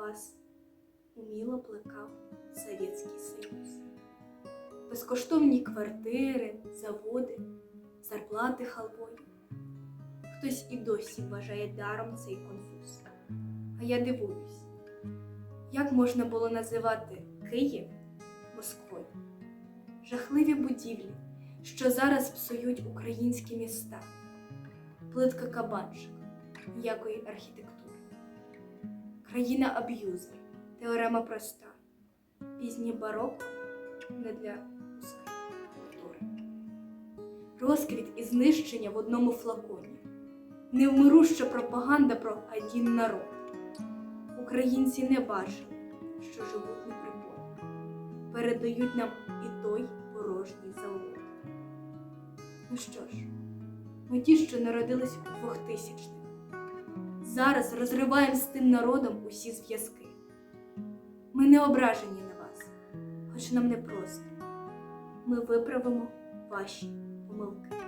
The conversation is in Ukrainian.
вас уміло плекав Совєтський Союз. Безкоштовні квартири, заводи, зарплати халвою. Хтось і досі вважає даром цей конфуз. А я дивуюсь, як можна було називати Київ Москвою? Жахливі будівлі, що зараз псують українські міста, плитка кабанчик, ніякої архітектури, країна аб'юзер, теорема проста, пізнє бароко не для культури. Розквіт і знищення в одному флаконі, невмируща пропаганда про один народ. Українці не бачили, що живуть неприборно. Передають нам і той порожній завод. Ну що ж, ми ті, що народились у 2000-х. Зараз розриваємо з тим народом усі зв'язки. Ми не ображені на вас, хоч нам не просто. Ми виправимо ваші помилки.